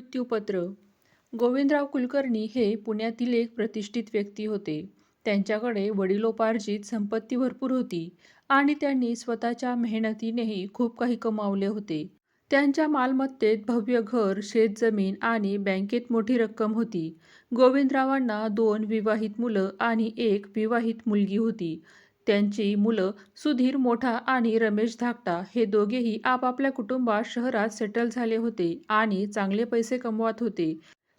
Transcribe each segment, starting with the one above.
मृत्यूपत्र गोविंदराव कुलकर्णी हे पुण्यातील एक प्रतिष्ठित व्यक्ती होते. त्यांच्याकडे वडिलोपार्जित संपत्ती भरपूर होती आणि त्यांनी स्वतःच्या मेहनतीनेही खूप काही कमावले होते. त्यांच्या मालमत्तेत भव्य घर, शेतजमीन आणि बँकेत मोठी रक्कम होती. गोविंदरावांना दोन विवाहित मुलं आणि एक विवाहित मुलगी होती. त्यांची मुलं सुधीर मोठा आणि रमेश धाकटा हे दोघेही आपापल्या कुटुंबात शहरात सेटल झाले होते आणि चांगले पैसे कमवत होते.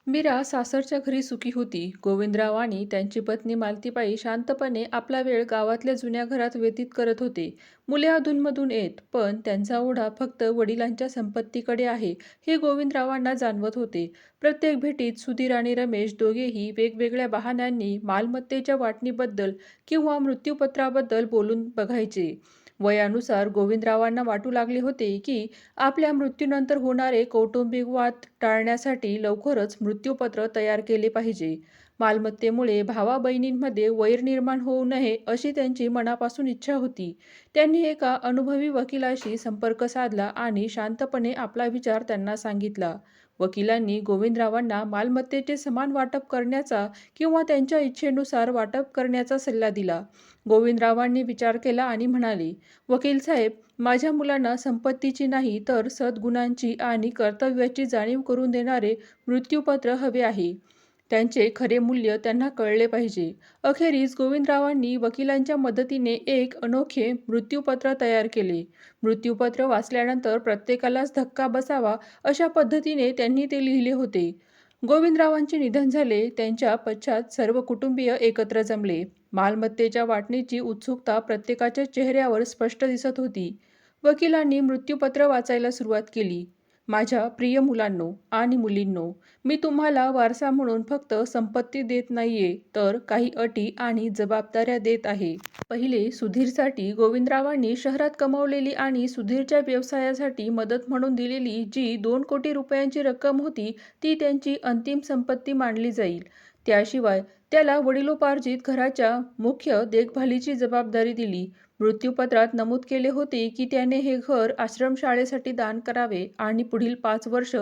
मीरा सासरच्या घरी सुखी होती. गोविंदराव आणि त्यांची पत्नी मालतीबाई शांतपणे आपला वेळ गावातल्या जुन्या घरात व्यतीत करत होते. मुले अधूनमधून येत, पण त्यांचा ओढा फक्त वडिलांच्या संपत्तीकडे आहे हे गोविंदरावांना जाणवत होते. प्रत्येक भेटीत सुधीर आणि रमेश दोघेही वेगवेगळ्या बहाण्यांनी मालमत्तेच्या वाटणीबद्दल किंवा मृत्यूपत्राबद्दल बोलून बघायचे. वयानुसार गोविंदरावांना वाटू लागले होते की आपल्या मृत्यूनंतर होणारे कौटुंबिक वाद टाळण्यासाठी लवकरच मृत्यूपत्र तयार केले पाहिजे. मालमत्तेमुळे भावा-बहिणींमध्ये वैर निर्माण होऊ नये अशी त्यांची मनापासून इच्छा होती. त्यांनी एका अनुभवी वकिलाशी संपर्क साधला आणि शांतपणे आपला विचार त्यांना सांगितला. वकिलांनी गोविंदरावांना मालमत्तेचे समान वाटप करण्याचा किंवा त्यांच्या इच्छेनुसार वाटप करण्याचा सल्ला दिला. गोविंदरावांनी विचार केला आणि म्हणाले, वकील साहेब माझ्या मुलांना संपत्तीची नाही तर सद्गुणांची आणि कर्तव्याची जाणीव करून देणारे मृत्यूपत्र हवे आहे. त्यांचे खरे मूल्य त्यांना कळले पाहिजे. अखेरीस गोविंदरावांनी वकिलांच्या मदतीने एक अनोखे मृत्यूपत्र तयार केले. मृत्यूपत्र वाचल्यानंतर प्रत्येकालाच धक्का बसावा अशा पद्धतीने त्यांनी ते लिहिले होते. गोविंदरावांचे निधन झाले. त्यांच्या पश्चात सर्व कुटुंबीय एकत्र जमले. मालमत्तेच्या वाटणीची उत्सुकता प्रत्येकाच्या चेहऱ्यावर स्पष्ट दिसत होती. वकिलांनी मृत्यूपत्र वाचायला सुरुवात केली. माझ्या प्रिय मुलांनो आणि मुलींनो, मी तुम्हाला वारसा म्हणून फक्त संपत्ती देत नाहीये, तर काही अटी आणि जबाबदाऱ्या देत आहे. पहिले, सुधीरसाठी गोविंदरावांनी शहरात कमावलेली आणि सुधीरच्या व्यवसायासाठी मदत म्हणून दिलेली जी दोन कोटी रुपयांची रक्कम होती ती त्यांची अंतिम संपत्ती मानली जाईल. त्याशिवाय त्याला वडिलोपार्जित घराच्या मुख्य देखभालीची जबाबदारी दिली. मृत्यूपत्रात नमूद केले होते की त्याने हे घर आश्रमशाळेसाठी दान करावे आणि पुढील पाच वर्ष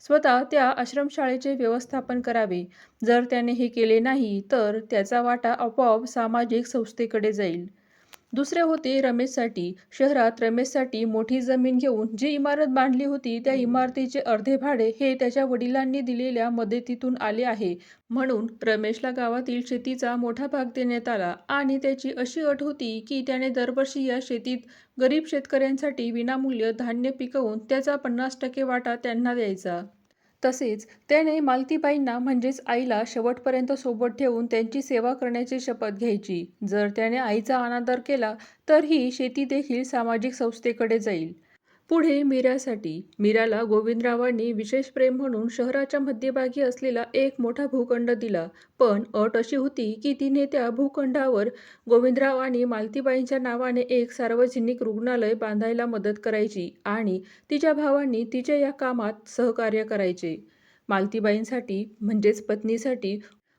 स्वतः त्या आश्रमशाळेचे व्यवस्थापन करावे. जर त्याने हे केले नाही तर त्याचा वाटा आपोआप सामाजिक संस्थेकडे जाईल. दुसरे होते रमेशसाठी. शहरात रमेशसाठी मोठी जमीन घेऊन जी इमारत बांधली होती त्या इमारतीचे अर्धे भाडे हे त्याच्या वडिलांनी दिलेल्या मदतीतून आले आहे. म्हणून रमेशला गावातील शेतीचा मोठा भाग देण्यात आला आणि त्याची अशी अट होती की त्याने दरवर्षी या शेतीत गरीब शेतकऱ्यांसाठी विनामूल्य धान्य पिकवून त्याचा पन्नास टक्के वाटा त्यांना द्यायचा. तसेच त्याने मालतीबाईंना म्हणजेच आईला शेवटपर्यंत सोबत ठेवून त्यांची सेवा करण्याची शपथ घ्यायची. जर त्याने आईचा अनादर केला तर ही शेती देखील सामाजिक संस्थेकडे जाईल. पुढे मीरासाठी. मीराला गोविंदरावांनी विशेष प्रेम म्हणून शहराच्या मध्यभागी असलेला एक मोठा भूखंड दिला. पण अट अशी होती की तिने त्या भूखंडावर गोविंदराव आणि मालतीबाईंच्या नावाने एक सार्वजनिक रुग्णालय बांधायला मदत करायची आणि तिच्या भावांनी तिच्या या कामात सहकार्य करायचे. मालतीबाईंसाठी म्हणजेच पत्नीसाठी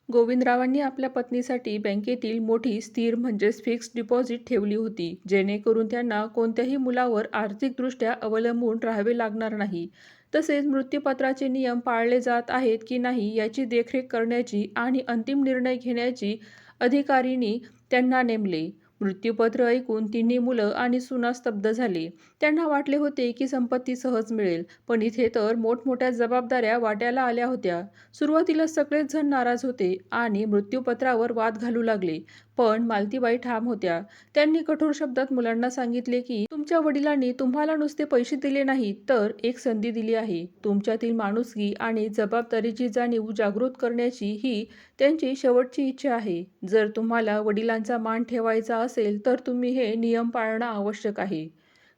गोविंदरावांनी आपल्या पत्नीसाठी बँकेतील मोठी स्थिर म्हणजेच फिक्स्ड डिपॉझिट ठेवली होती, जेणेकरून त्यांना कोणत्याही मुलावर आर्थिकदृष्ट्या अवलंबून राहावे लागणार नाही. तसेच मृत्यूपत्राचे नियम पाळले जात आहेत की नाही याची देखरेख करण्याची आणि अंतिम निर्णय घेण्याची अधिकारीनी त्यांना नेमले. मृत्यूपत्र ऐकून तिन्ही मुलं आणि सुना स्तब्ध झाले. त्यांना वाटले होते की संपत्ती सहज मिळेल, पण इथे तर मोठमोठ्या जबाबदाऱ्या वाट्याला आल्या होत्या. सुरुवातीला सगळेच जण नाराज होते आणि मृत्यूपत्रावर वाद घालू लागले. पण मालतीबाई ठाम होत्या. त्यांनी कठोर शब्दात मुलांना सांगितले की तुमच्या वडिलांनी तुम्हाला नुसते पैसे दिले नाही तर एक संधी दिली आहे. तुमच्यातील माणुसकी आणि जबाबदारीची जाणीव जागृत करण्याची ही त्यांची शेवटची इच्छा आहे. जर तुम्हाला वडिलांचा मान ठेवायचा असेल तर तुम्ही हे नियम पाळणं आवश्यक आहे.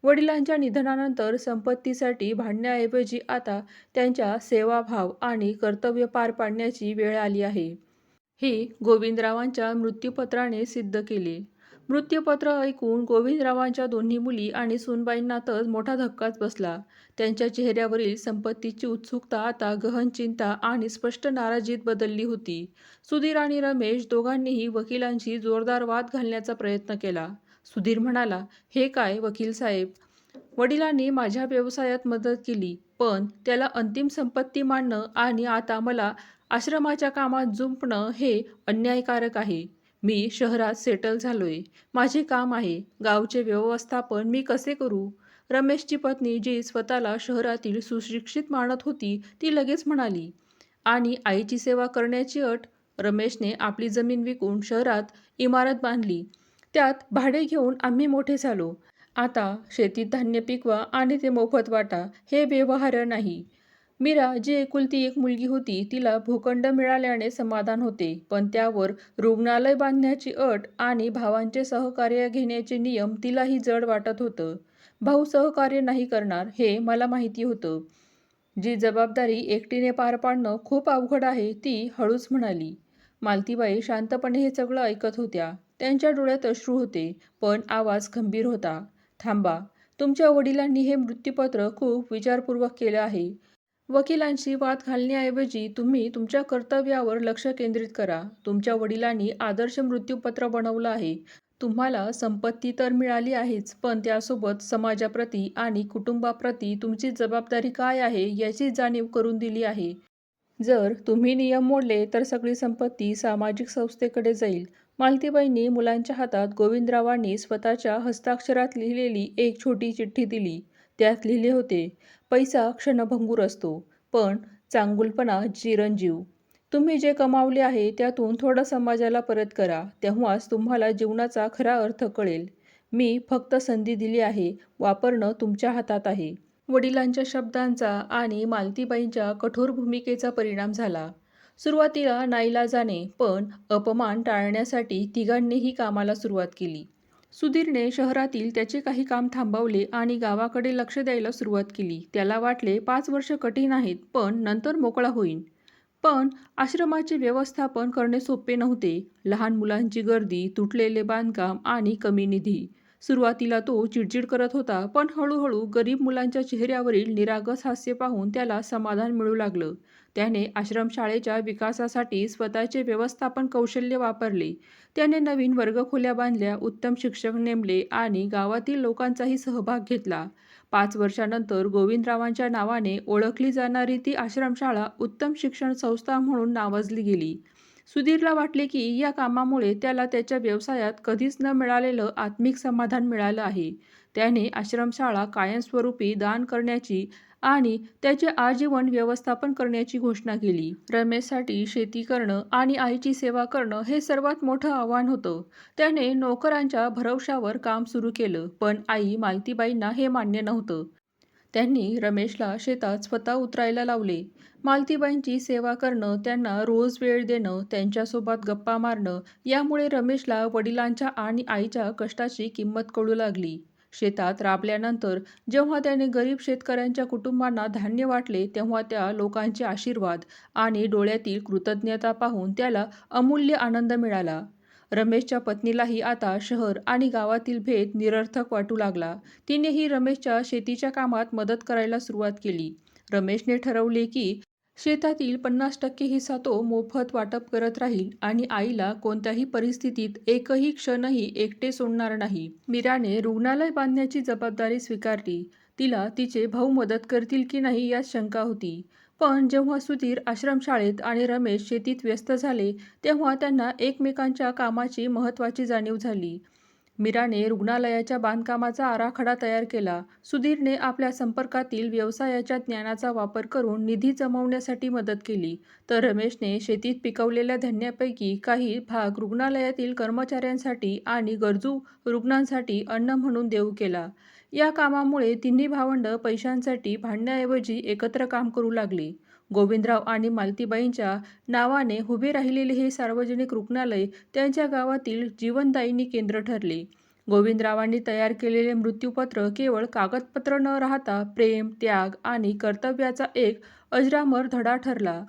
वडिलांच्या निधनानंतर संपत्तीसाठी भांडण्याऐवजी आता त्यांच्या सेवाभाव आणि कर्तव्य पार पाडण्याची वेळ आली आहे. हे गोविंदरावांच्या मृत्यूपत्राने सिद्ध केले. मृत्यूपत्र ऐकून गोविंदरावांच्या दोन्ही मुली आणि सुनबाईंना तर मोठा धक्काच बसला. त्यांच्या चेहऱ्यावरील संपत्तीची उत्सुकता आता गहन चिंता आणि स्पष्ट नाराजीत बदलली होती. सुधीर आणि रमेश दोघांनीही वकिलांशी जोरदार वाद घालण्याचा प्रयत्न केला. सुधीर म्हणाला, हे काय वकील साहेब वडिलांनी माझ्या व्यवसायात मदत केली, पण त्याला अंतिम संपत्ती मांडणं आणि आता मला आश्रमाच्या कामात जुंपणं हे अन्यायकारक आहे मी शहरात सेटल झालोय. माझे काम आहे गावचे व्यवस्थापन मी कसे करू? रमेशची पत्नी जी स्वतःला शहरातील सुशिक्षित मानत होती ती लगेच म्हणाली आणि आईची सेवा करण्याची अट? रमेशने आपली जमीन विकून शहरात इमारत बांधली. त्यात भाडे घेऊन आम्ही मोठे झालो. आता शेतीत धान्य पिकवा आणि ते मोफत वाटा हे व्यवहार नाही. मीरा जी एकुलती एक मुलगी होती तिला भूखंड मिळाल्याने समाधान होते पण त्यावर रुग्णालय बांधण्याची अट आणि भावांचे सहकार्य घेण्याचे नियम तिलाही जड वाटत होतं. भाऊ सहकार्य नाही करणार हे मला माहिती होतं. जी जबाबदारी एकटीने पार पाडणं खूप अवघड आहे ती हळूच म्हणाली. मालतीबाई शांतपणे हे सगळं ऐकत होत्या. त्यांच्या डोळ्यात अश्रू होते पण आवाज गंभीर होता. थांबा तुमच्या वडिलांनी हे मृत्यूपत्र खूप विचारपूर्वक केलं आहे. वकिलांशी वाद घालण्याऐवजी तुम्ही तुमच्या कर्तव्यावर लक्ष केंद्रित करा. तुमच्या वडिलांनी आदर्श मृत्यूपत्र बनवलं आहे. तुम्हाला संपत्ती तर मिळाली आहेच पण त्यासोबत समाजाप्रती आणि कुटुंबाप्रती तुमची जबाबदारी काय आहे याची जाणीव करून दिली आहे. जर तुम्ही नियम मोडले तर सगळी संपत्ती सामाजिक संस्थेकडे जाईल. मालतीबाईंनी मुलांच्या हातात गोविंदरावांनी स्वतःच्या हस्ताक्षरात लिहिलेली एक छोटी चिठ्ठी दिली. त्यात लिहिले होते पैसा क्षणभंगूर असतो पण चांगुलपणा चिरंजीव. तुम्ही जे कमावले आहे त्यातून थोडं समाजाला परत करा तेव्हाच तुम्हाला जीवनाचा खरा अर्थ कळेल. मी फक्त संधी दिली आहे वापरणं तुमच्या हातात आहे. वडिलांच्या शब्दांचा आणि मालतीबाईंच्या कठोर भूमिकेचा परिणाम झाला. सुरुवातीला नाईलाजाने पण अपमान टाळण्यासाठी तिघांनीही कामाला सुरुवात केली. सुधीरने शहरातील त्याचे काही काम थांबवले आणि गावाकडे लक्ष द्यायला सुरुवात केली. त्याला वाटले पाच वर्ष कठीण आहेत पण नंतर मोकळा होईन. पण आश्रमाचे व्यवस्थापन करणे सोपे नव्हते. लहान मुलांची गर्दी तुटलेले बांधकाम आणि कमी निधी सुरुवातीला तो चिडचिड करत होता पण हळूहळू गरीब मुलांच्या चेहऱ्यावरील निरागस हास्य पाहून त्याला समाधान मिळू लागलं. त्याने आश्रमशाळेच्या विकासासाठी स्वतःचे व्यवस्थापन कौशल्य वापरले. त्याने नवीन वर्गखोल्या बांधल्या उत्तम शिक्षक नेमले आणि गावातील लोकांचाही सहभाग घेतला. पाच वर्षानंतर गोविंदरावांच्या नावाने ओळखली जाणारी ती आश्रमशाळा उत्तम शिक्षण संस्था म्हणून नावाजली गेली. सुधीरला वाटले की या कामामुळे त्याला त्याच्या व्यवसायात कधीच न मिळालेलं आत्मिक समाधान मिळालं आहे. त्याने आश्रमशाळा कायमस्वरूपी दान करण्याची आणि त्याचे आजीवन व्यवस्थापन करण्याची घोषणा केली. रमेशसाठी शेती करणं आणि आईची सेवा करणं हे सर्वात मोठं आव्हान होतं. त्याने नोकरांच्या भरवशावर काम सुरू केलं पण आई मालतीबाईंना हे मान्य नव्हतं. त्यांनी रमेशला शेतात स्वतः उतरायला लावले. मालतीबाईंची सेवा करणं त्यांना रोज वेळ देणं त्यांच्यासोबत गप्पा मारणं यामुळे रमेशला वडिलांच्या आणि आईच्या कष्टाची किंमत कळू लागली. शेतात राबल्यानंतर जेव्हा त्याने गरीब शेतकऱ्यांच्या कुटुंबांना धान्य वाटले तेव्हा त्या लोकांचे आशीर्वाद आणि डोळ्यातील कृतज्ञता पाहून त्याला अमूल्य आनंद मिळाला. रमेशच्या पत्नीलाही आता शहर आणि गावातील भेद निरर्थक वाटू लागला. तिनेही रमेशच्या शेतीच्या कामात मदत करायला सुरुवात केली. रमेशने ठरवले की शेतातील पन्नास टक्के हिस्सा तो मोफत वाटप करत राहील आणि आईला कोणत्याही परिस्थितीत एकही क्षणही एकटे सोडणार नाही. मीराने रुग्णालय बांधण्याची जबाबदारी स्वीकारली. तिला तिचे भाऊ मदत करतील की नाही यात शंका होती. पण जेव्हा सुधीर आश्रमशाळेत आणि रमेश शेतीत व्यस्त झाले तेव्हा त्यांना एकमेकांच्या कामाची महत्त्वाची जाणीव झाली. मीराने रुग्णालयाच्या बांधकामाचा आराखडा तयार केला. सुधीरने आपल्या संपर्कातील व्यवसायाच्या ज्ञानाचा वापर करून निधी जमवण्यासाठी मदत केली. तर रमेशने शेतीत पिकवलेल्या धान्यापैकी काही भाग रुग्णालयातील कर्मचाऱ्यांसाठी आणि गरजू रुग्णांसाठी अन्न म्हणून देऊ केला. या कामामुळे तिन्ही भावंड पैशांसाठी भांडण्याऐवजी एकत्र काम करू लागले. गोविंदराव आणि मालतीबाईंच्या नावाने उभे राहिलेले हे सार्वजनिक रुग्णालय त्यांच्या गावातील जीवनदायिनी केंद्र ठरले. गोविंदरावांनी तयार केलेले मृत्यूपत्र केवळ कागदपत्र न राहता प्रेम त्याग आणि कर्तव्याचा एक अजरामर धडा ठरला.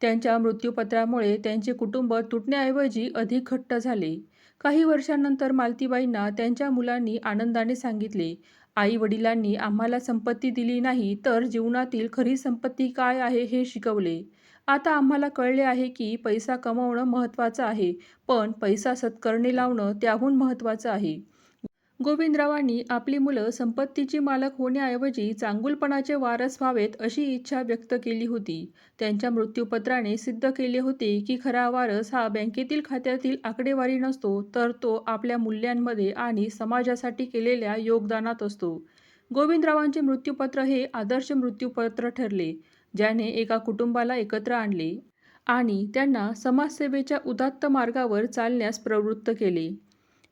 त्यांच्या मृत्यूपत्रामुळे त्यांचे कुटुंब तुटण्याऐवजी अधिक घट्ट झाले. काही वर्षांनंतर मालतीबाईंना त्यांच्या मुलांनी आनंदाने सांगितले. आई वडिलांनी आम्हाला संपत्ती दिली नाही तर जीवनातील खरी संपत्ती काय आहे हे शिकवले. आता आम्हाला कळले आहे की पैसा कमवणं महत्त्वाचं आहे पण पैसा सत्कर्णी लावणं त्याहून महत्त्वाचं आहे. गोविंदरावांनी आपली मुलं संपत्तीची मालक होण्याऐवजी चांगुलपणाचे वारस व्हावेत अशी इच्छा व्यक्त केली होती. त्यांच्या मृत्यूपत्राने सिद्ध केले होते की खरा वारस हा बँकेतील खात्यातील आकडेवारी नसतो, तर तो आपल्या मूल्यांमध्ये आणि समाजासाठी केलेल्या योगदानात असतो. गोविंदरावांचे मृत्यूपत्र हे आदर्श मृत्यूपत्र ठरले, ज्याने एका कुटुंबाला एकत्र आणले आणि त्यांना समाजसेवेच्या उदात्त मार्गावर चालण्यास प्रवृत्त केले.